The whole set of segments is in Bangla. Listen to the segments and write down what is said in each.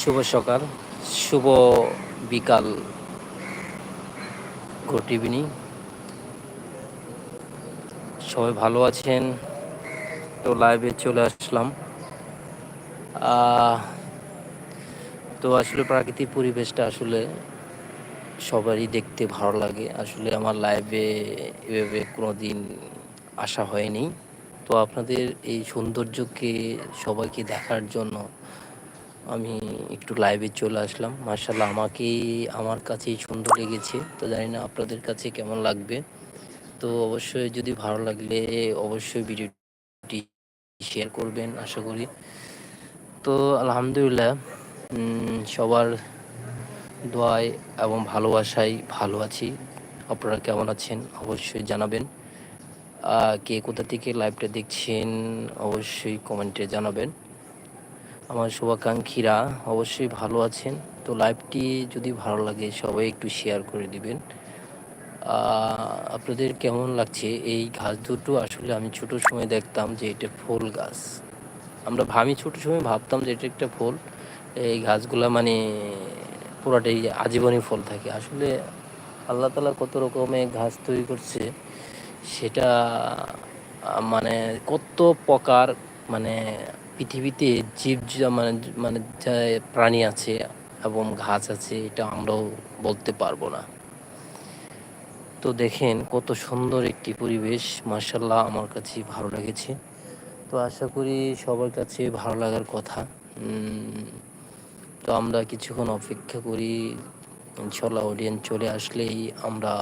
শুভ সকাল, শুভ বিকাল, গুড ইভিনিং। সবাই ভালো আছেন? তো লাইভে চলে আসলাম। তো আসলে প্রাকৃতিক পরিবেশটা আসলে সবারই দেখতে ভালো লাগে। আসলে আমার লাইভে এভাবে কোনো দিন আসা হয়নি। তো আপনাদের এই সৌন্দর্যকে সবাইকে দেখার জন্য আমি একটু লাইভে চলে আসলাম। মার্শাল্লাহ আমাকে আমার কাছেই সুন্দর লেগেছে। তো জানি না আপনাদের কাছে কেমন লাগবে। তো অবশ্যই যদি ভালো লাগলে অবশ্যই ভিডিওটি শেয়ার করবেন, আশা করি। তো আলহামদুলিল্লাহ সবার দোয়ায় এবং ভালোবাসায় ভালো আছি। আপনারা কেমন আছেন অবশ্যই জানাবেন। কে কোথা থেকে লাইভটা দেখছেন অবশ্যই কমেন্টে জানাবেন। আমার শুভাকাঙ্ক্ষীরা অবশ্যই ভালো আছেন। তো লাইভটি যদি ভালো লাগে, সবাই একটু শেয়ার করে দিবেন। আপনাদের কেমন লাগছে? এই গাছ দুটো আসলে আমি ছোট সময় দেখতাম যে এটা ফুল গাছ। আমরা আমি ছোট সময় ভাবতাম যে এটা একটা ফুল। এই গাছগুলা মানে পুরাটাই আজীবনই ফল থাকে। আসলে আল্লাহ তালা কত রকমের ঘাস তৈরি করছে, সেটা মানে কত প্রকার মানে পৃথিবীতে জীব মানে মানে যা প্রাণী আছে এবং ঘাস আছে, এটা আমরাও বলতে পারব না। তো দেখেন কত সুন্দর একটি পরিবেশ। মার্শাল্লাহ আমার কাছে ভালো লেগেছে। তো আশা করি সবার কাছে ভালো লাগার কথা। তো আমরা কিছুক্ষণ অপেক্ষা করি। ইনশাল্লাহ অডিয়েন্স চলে আসলেই আমরা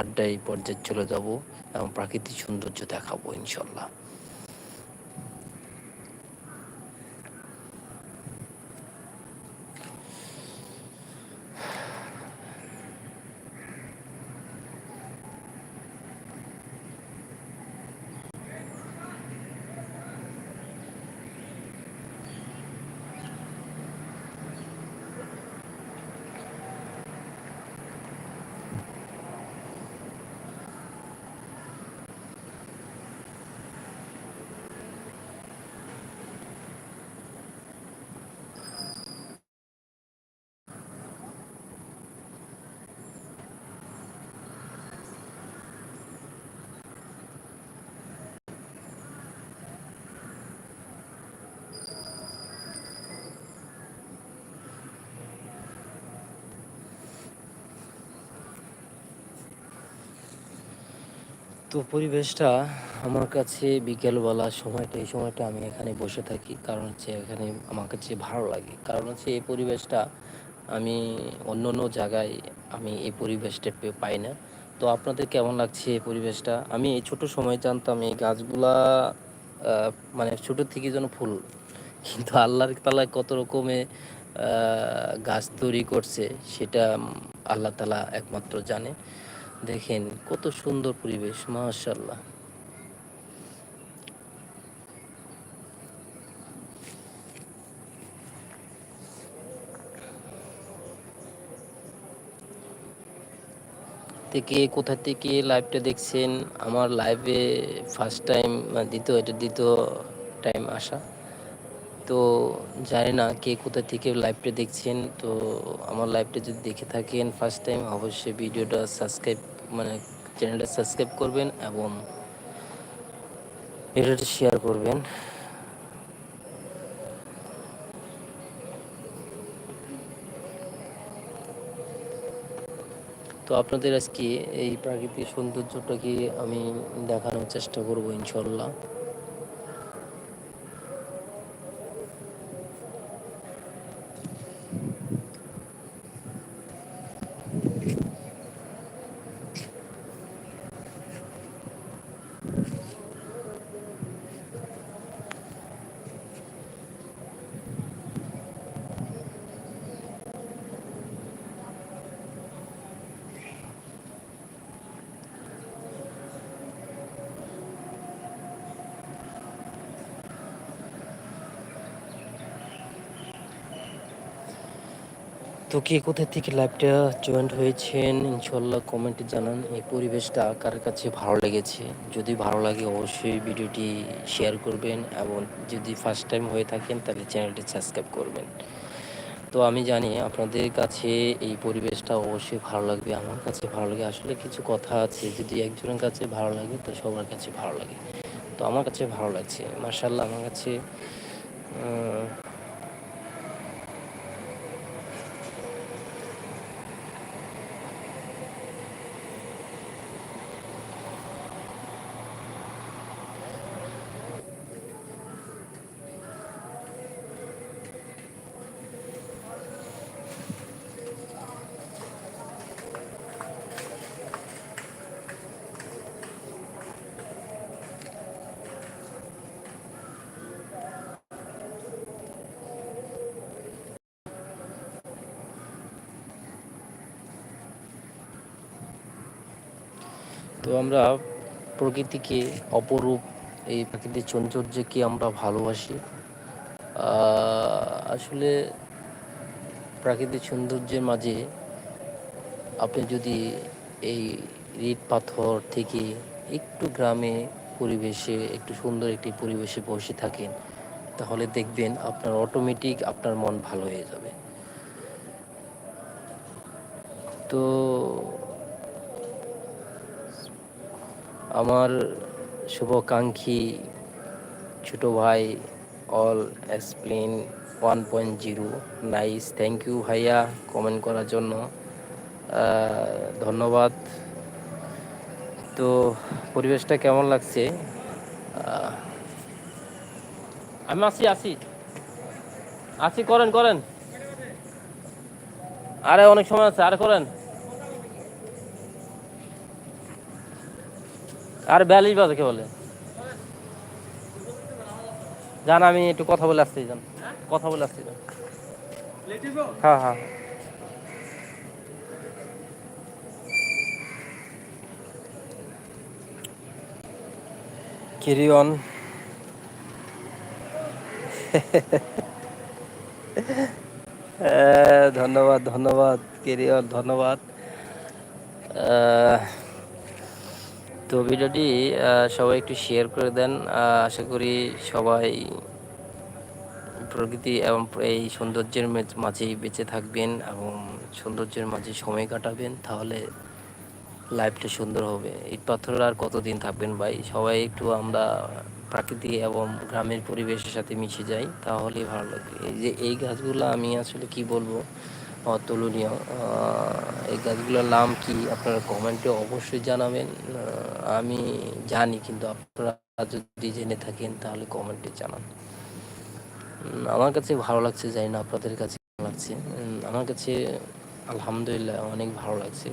আড্ডায় পর্যায়ে চলে যাব এবং প্রাকৃতিক সৌন্দর্য দেখাবো ইনশাল্লাহ তো পরিবেশটা আমার কাছে বিকেলবেলা সময়টা, এই সময়টা আমি এখানে বসে থাকি। কারণ হচ্ছে এখানে আমার কাছে ভালো লাগে। কারণ হচ্ছে এই পরিবেশটা আমি অন্য অন্য জায়গায় আমি এই পরিবেশটা পাই না। তো আপনাদের কেমন লাগছে এই পরিবেশটা? আমি এই ছোট সময় জানতাম এই গাছগুলা মানে ছোট থেকে যেন ফুল। কিন্তু আল্লাহর তালা কত রকমে গাছ তৈরি করছে, সেটা আল্লাহ তালা একমাত্র জানে। দেখেন, কত সুন্দর পরিবেশ মাশাল্লাহ থেকে কোথা থেকে লাইভটা দেখছেন? আমার লাইভে ফার্স্ট টাইম দ্বিতীয়, এটা দ্বিতীয় টাইম আসা। তো জানি না কে কোথা থেকে লাইভটা দেখছেন। তো আমার লাইভটা যদি দেখে থাকেন ফার্স্ট টাইম অবশ্যই ভিডিওটা সাবস্ক্রাইব মানে চ্যানেলটা সাবস্ক্রাইব করবেন এবং ভিডিওটা শেয়ার করবেন। তো আপনাদের আজকে এই প্রাকৃতিক সৌন্দর্যটাকে আমি দেখানোর চেষ্টা করব ইনশাল্লাহ তো কে কোথা থেকে লাইভটা জয়েন্ট হয়েছেন ইনশাল্লাহ কমেন্টে জানান। এই পরিবেশটা কার কাছে ভালো লেগেছে? যদি ভালো লাগে অবশ্যই ভিডিওটি শেয়ার করবেন এবং যদি ফার্স্ট টাইম হয়ে থাকেন তাহলে চ্যানেলটি সাবস্ক্রাইব করবেন। তো আমি জানি আপনাদের কাছে এই পরিবেশটা অবশ্যই ভালো লাগবে, আমার কাছে ভালো লাগে। আসলে কিছু কথা আছে, যদি একজনের কাছে ভালো লাগে তো সবার কাছে ভালো লাগে। তো আমার কাছে ভালো লাগছে। মার্শাল্লাহ আমার কাছে তো আমরা প্রকৃতিকে অপরূপ, এই প্রাকৃতিক সৌন্দর্যকে আমরা ভালোবাসি। আসলে প্রাকৃতিক সৌন্দর্যের মাঝে আপনি যদি এই ইট পাথর থেকে একটু গ্রামে পরিবেশে, একটু সুন্দর একটি পরিবেশে বসে থাকেন, তাহলে দেখবেন আপনার অটোমেটিক আপনার মন ভালো হয়ে যাবে। তো আমার শুভাকাঙ্ক্ষী ছোটো ভাই all explain one point zero. Nice thank you ভাইয়া কমেন্ট করার জন্য। ধন্যবাদ। তো পরিবেশটা কেমন লাগছে? আমি আসি আসি আসি করেন করেন। আরে অনেক সময় আছে, আরে করেন। আর বিয়াল্লিশ বাজে, কে বলে? জান, আমি একটু কথা বলে আসছি যান কথা বলে আসছি হ্যাঁ হ্যাঁ। ক্যারি অন ধন্যবাদ ধন্যবাদ কেরিয়র ধন্যবাদ। তো ভিডিওটি সবাই একটু শেয়ার করে দেন। আশা করি সবাই প্রকৃতি এবং এই সৌন্দর্যের মাঝেই বেঁচে থাকবেন এবং সৌন্দর্যের মাঝে সময় কাটাবেন, তাহলে লাইফটা সুন্দর হবে। ইট পাথর আর কতদিন থাকবেন ভাই? সবাই একটু আমরা প্রাকৃতি এবং গ্রামের পরিবেশের সাথে মিশে যাই, তাহলেই ভালো লাগবে এই যে এই গাছগুলো আমি আসলে কি বলব? অতুলনীয়। এই গাছগুলোর নাম কি আপনারা কমেন্টে অবশ্যই জানাবেন। আমি জানি কিন্তু আপনারা যদি জেনে থাকেন তাহলে কমেন্টে জানান। আমার কাছে ভালো লাগছে, জানি না আপনাদের কাছে লাগছে। আমার কাছে আলহামদুলিল্লাহ অনেক ভালো লাগছে।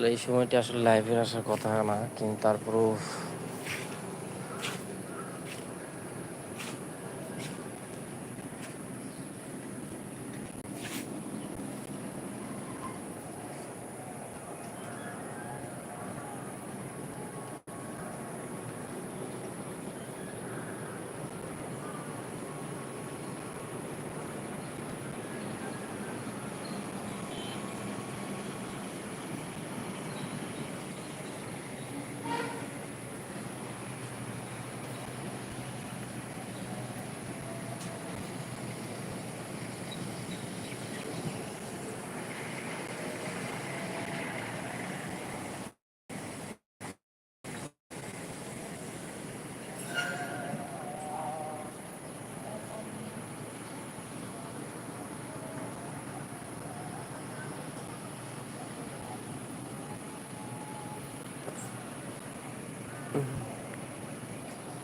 তাহলে এই সময়টি আসলে লাইভে আসার কথা না কিন্তু তারপরেও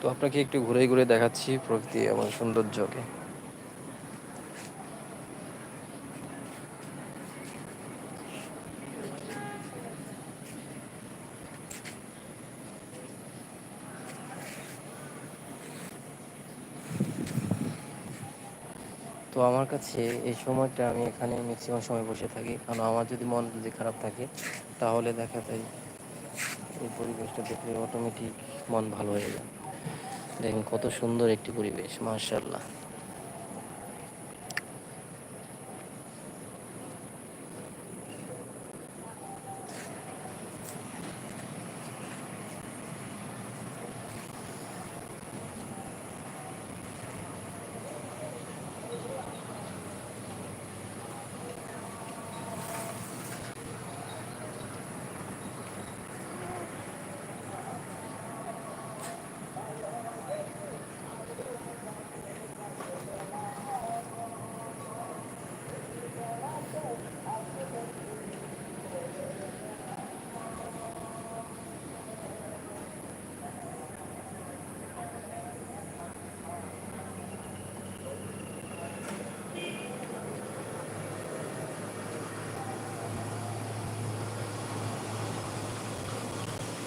তো আপনাকে একটু ঘুরে ঘুরে দেখাচ্ছি প্রকৃতি এবং সৌন্দর্যকে। তো আমার কাছে এই সময়টা আমি এখানে ম্যাক্সিমাম সময় বসে থাকি। কারণ আমার যদি মন যদি খারাপ থাকে, তাহলে দেখা যায় এই পরিবেশটা দেখলে অটোমেটিক মন ভালো হয়ে যায়। দেখেন কত সুন্দর একটি পরিবেশ মার্শাল্লাহ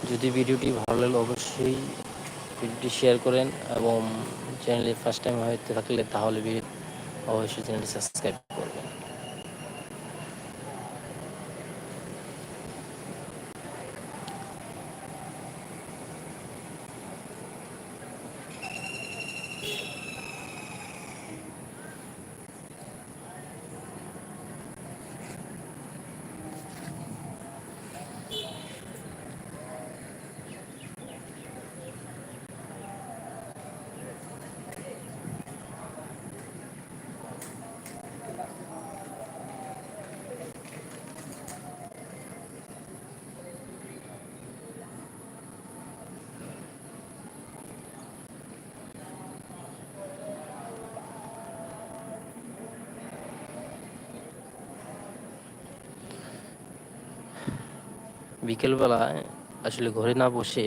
যদি ভিডিওটি ভালো লাগলে অবশ্যই ভিডিওটি শেয়ার করেন এবং চ্যানেলে ফার্স্ট টাইম হয়তো থাকলে তাহলে অবশ্যই চ্যানেলটি সাবস্ক্রাইব করবেন। বিকেলবেলায় আসলে ঘরে না বসে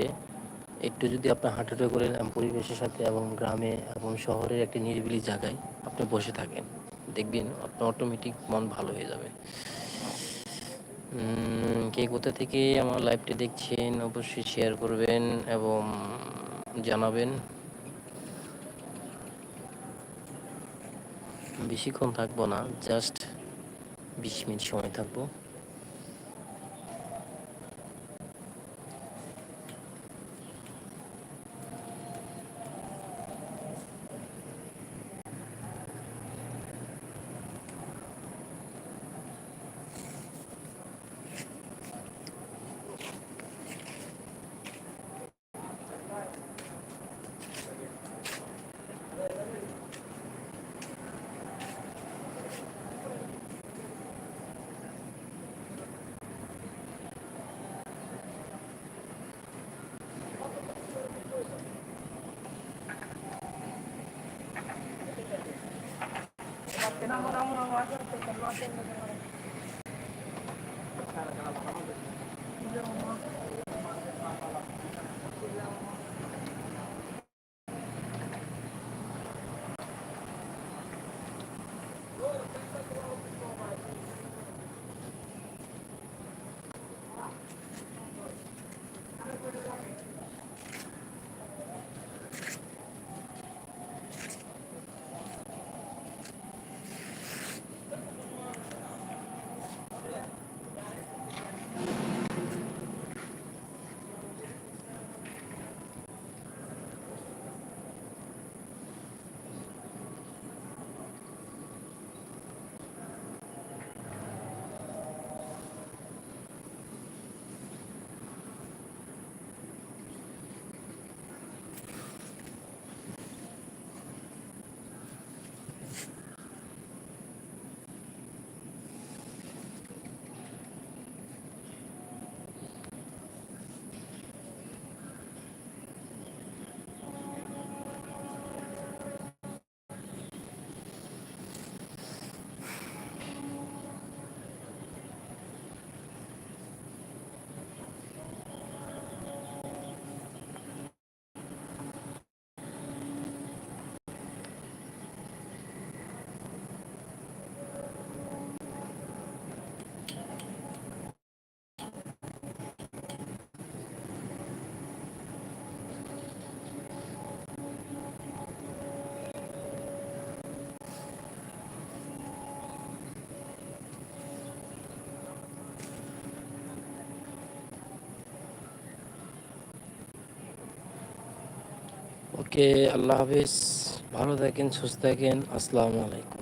একটু যদি আপনি হাঁটাহাঁটি করেন পরিবেশের সাথে এবং গ্রামে এবং শহরের একটি নিরিবিলি জায়গায় আপনি বসে থাকেন, দেখবেন আপনার অটোমেটিক মন ভালো হয়ে যাবে। কে কোথা থেকে আমার লাইভটি দেখছেন অবশ্যই শেয়ার করবেন এবং জানাবেন। বেশিক্ষণ থাকব না জাস্ট বিশ মিনিট সময় থাকব। enamoramos una guardia, te lo hacen lo que no সবাইকে আল্লাহ হাফিজ। ভালো থাকেন সুস্থ থাকেন। আসসালামু আলাইকুম।